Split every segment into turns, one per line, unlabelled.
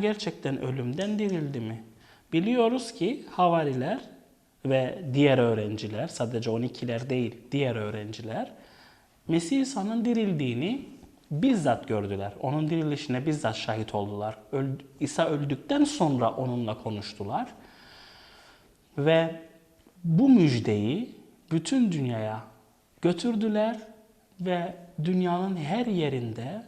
gerçekten ölümden dirildi mi? Biliyoruz ki havariler ve diğer öğrenciler, sadece 12'ler değil, diğer öğrenciler Mesih İsa'nın dirildiğini bizzat gördüler. Onun dirilişine bizzat şahit oldular. Öl- İsa öldükten sonra onunla konuştular. Ve bu müjdeyi bütün dünyaya götürdüler ve dünyanın her yerinde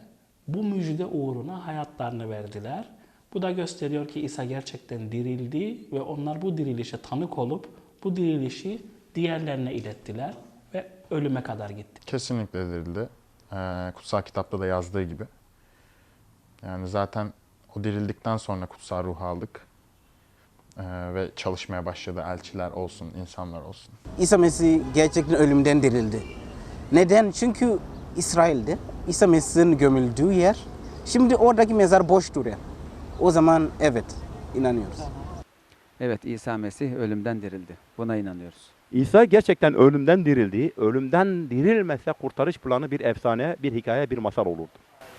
bu müjde uğruna hayatlarını verdiler. Bu da gösteriyor ki İsa gerçekten dirildi ve onlar bu dirilişe tanık olup bu dirilişi diğerlerine ilettiler ve ölüme kadar gitti.
Kesinlikle dirildi. Ee, kutsal kitapta da yazdığı gibi. Yani zaten o dirildikten sonra kutsal ruhu aldık. Ee, ve çalışmaya başladı elçiler olsun, insanlar olsun.
İsa Mesih gerçekten ölümden dirildi. Neden? Çünkü İsrail'de İsa Mesih'in gömüldüğü yer şimdi oradaki mezar boş duruyor. O zaman evet inanıyoruz.
Evet İsa Mesih ölümden dirildi. Buna inanıyoruz.
İsa gerçekten ölümden dirildi. Ölümden dirilmese kurtarış planı bir efsane, bir hikaye, bir masal olurdu.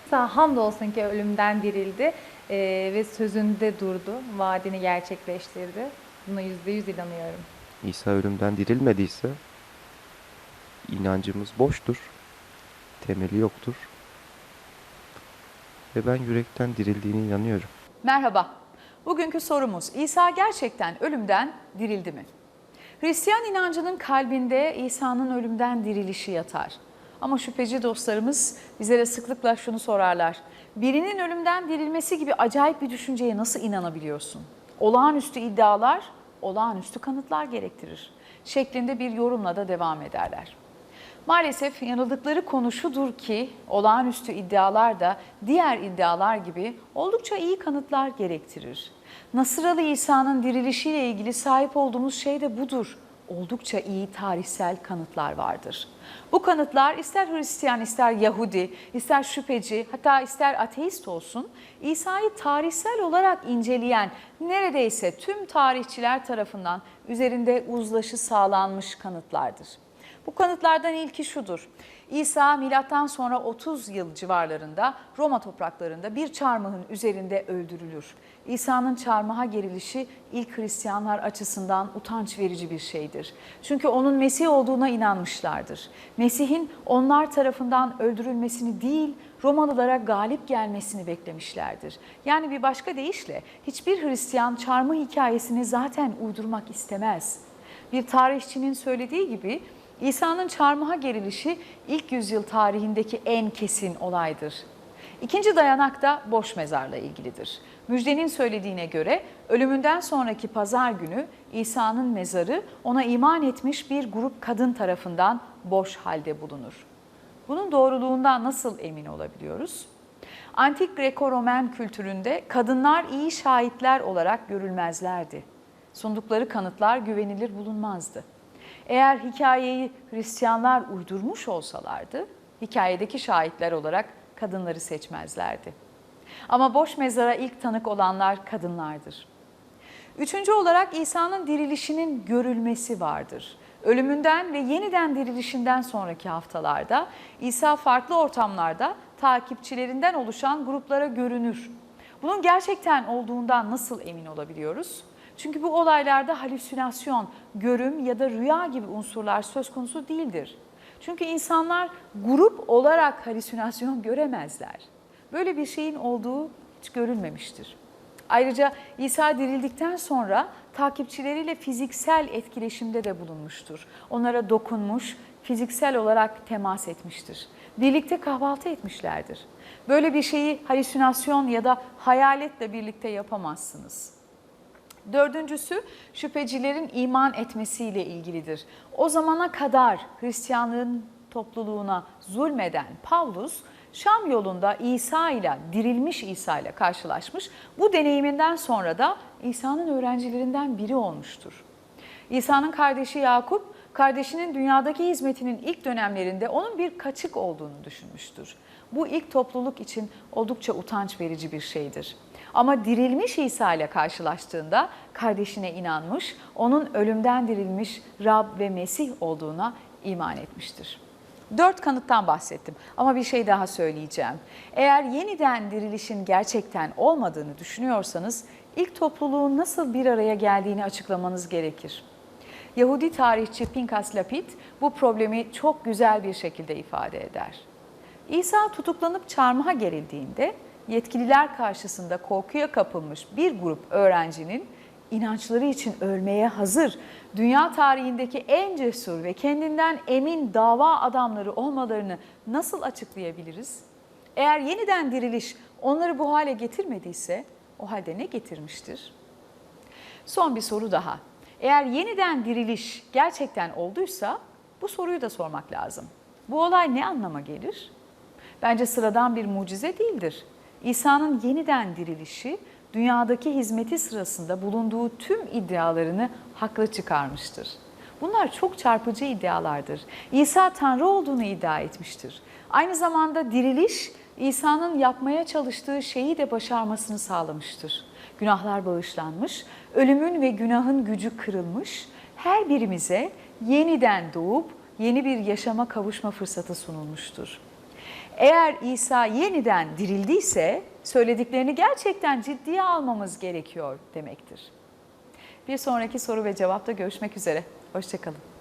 İsa hamdolsun ki ölümden dirildi eee, ve sözünde durdu, vaadini gerçekleştirdi. Buna yüzde yüz inanıyorum.
İsa ölümden dirilmediyse inancımız boştur. Temeli yoktur. Ve ben yürekten dirildiğine inanıyorum.
Merhaba. Bugünkü sorumuz İsa gerçekten ölümden dirildi mi? Hristiyan inancının kalbinde İsa'nın ölümden dirilişi yatar. Ama şüpheci dostlarımız bizlere sıklıkla şunu sorarlar. Birinin ölümden dirilmesi gibi acayip bir düşünceye nasıl inanabiliyorsun? Olağanüstü iddialar, olağanüstü kanıtlar gerektirir. Şeklinde bir yorumla da devam ederler. Maalesef yanıldıkları konu şudur ki olağanüstü iddialar da diğer iddialar gibi oldukça iyi kanıtlar gerektirir. Nasıralı İsa'nın dirilişiyle ilgili sahip olduğumuz şey de budur. Oldukça iyi tarihsel kanıtlar vardır. Bu kanıtlar ister Hristiyan, ister Yahudi, ister şüpheci, hatta ister ateist olsun, İsa'yı tarihsel olarak inceleyen neredeyse tüm tarihçiler tarafından üzerinde uzlaşı sağlanmış kanıtlardır. Bu kanıtlardan ilki şudur. İsa milattan sonra 30 yıl civarlarında Roma topraklarında bir çarmıhın üzerinde öldürülür. İsa'nın çarmıha gerilişi ilk Hristiyanlar açısından utanç verici bir şeydir. Çünkü onun Mesih olduğuna inanmışlardır. Mesih'in onlar tarafından öldürülmesini değil, Romalılara galip gelmesini beklemişlerdir. Yani bir başka deyişle hiçbir Hristiyan çarmıh hikayesini zaten uydurmak istemez. Bir tarihçinin söylediği gibi İsa'nın çarmıha gerilişi ilk yüzyıl tarihindeki en kesin olaydır. İkinci dayanak da boş mezarla ilgilidir. Müjdenin söylediğine göre ölümünden sonraki pazar günü İsa'nın mezarı ona iman etmiş bir grup kadın tarafından boş halde bulunur. Bunun doğruluğundan nasıl emin olabiliyoruz? Antik Greko-Romen kültüründe kadınlar iyi şahitler olarak görülmezlerdi. Sundukları kanıtlar güvenilir bulunmazdı. Eğer hikayeyi Hristiyanlar uydurmuş olsalardı, hikayedeki şahitler olarak kadınları seçmezlerdi. Ama boş mezara ilk tanık olanlar kadınlardır. Üçüncü olarak İsa'nın dirilişinin görülmesi vardır. Ölümünden ve yeniden dirilişinden sonraki haftalarda İsa farklı ortamlarda takipçilerinden oluşan gruplara görünür. Bunun gerçekten olduğundan nasıl emin olabiliyoruz? Çünkü bu olaylarda halüsinasyon, görüm ya da rüya gibi unsurlar söz konusu değildir. Çünkü insanlar grup olarak halüsinasyon göremezler. Böyle bir şeyin olduğu hiç görülmemiştir. Ayrıca İsa dirildikten sonra takipçileriyle fiziksel etkileşimde de bulunmuştur. Onlara dokunmuş, fiziksel olarak temas etmiştir. Birlikte kahvaltı etmişlerdir. Böyle bir şeyi halüsinasyon ya da hayaletle birlikte yapamazsınız. Dördüncüsü şüphecilerin iman etmesiyle ilgilidir. O zamana kadar Hristiyanlığın topluluğuna zulmeden Pavlus Şam yolunda İsa ile dirilmiş İsa ile karşılaşmış. Bu deneyiminden sonra da İsa'nın öğrencilerinden biri olmuştur. İsa'nın kardeşi Yakup, kardeşinin dünyadaki hizmetinin ilk dönemlerinde onun bir kaçık olduğunu düşünmüştür. Bu ilk topluluk için oldukça utanç verici bir şeydir. Ama dirilmiş İsa ile karşılaştığında kardeşine inanmış, onun ölümden dirilmiş Rab ve Mesih olduğuna iman etmiştir. Dört kanıttan bahsettim ama bir şey daha söyleyeceğim. Eğer yeniden dirilişin gerçekten olmadığını düşünüyorsanız ilk topluluğun nasıl bir araya geldiğini açıklamanız gerekir. Yahudi tarihçi Pinkas Lapid bu problemi çok güzel bir şekilde ifade eder. İsa tutuklanıp çarmıha gerildiğinde yetkililer karşısında korkuya kapılmış bir grup öğrencinin inançları için ölmeye hazır, dünya tarihindeki en cesur ve kendinden emin dava adamları olmalarını nasıl açıklayabiliriz? Eğer yeniden diriliş onları bu hale getirmediyse o halde ne getirmiştir? Son bir soru daha. Eğer yeniden diriliş gerçekten olduysa bu soruyu da sormak lazım. Bu olay ne anlama gelir? Bence sıradan bir mucize değildir. İsa'nın yeniden dirilişi dünyadaki hizmeti sırasında bulunduğu tüm iddialarını haklı çıkarmıştır. Bunlar çok çarpıcı iddialardır. İsa Tanrı olduğunu iddia etmiştir. Aynı zamanda diriliş İsa'nın yapmaya çalıştığı şeyi de başarmasını sağlamıştır. Günahlar bağışlanmış, ölümün ve günahın gücü kırılmış, her birimize yeniden doğup yeni bir yaşama kavuşma fırsatı sunulmuştur. Eğer İsa yeniden dirildiyse söylediklerini gerçekten ciddiye almamız gerekiyor demektir. Bir sonraki soru ve cevapta görüşmek üzere. Hoşçakalın.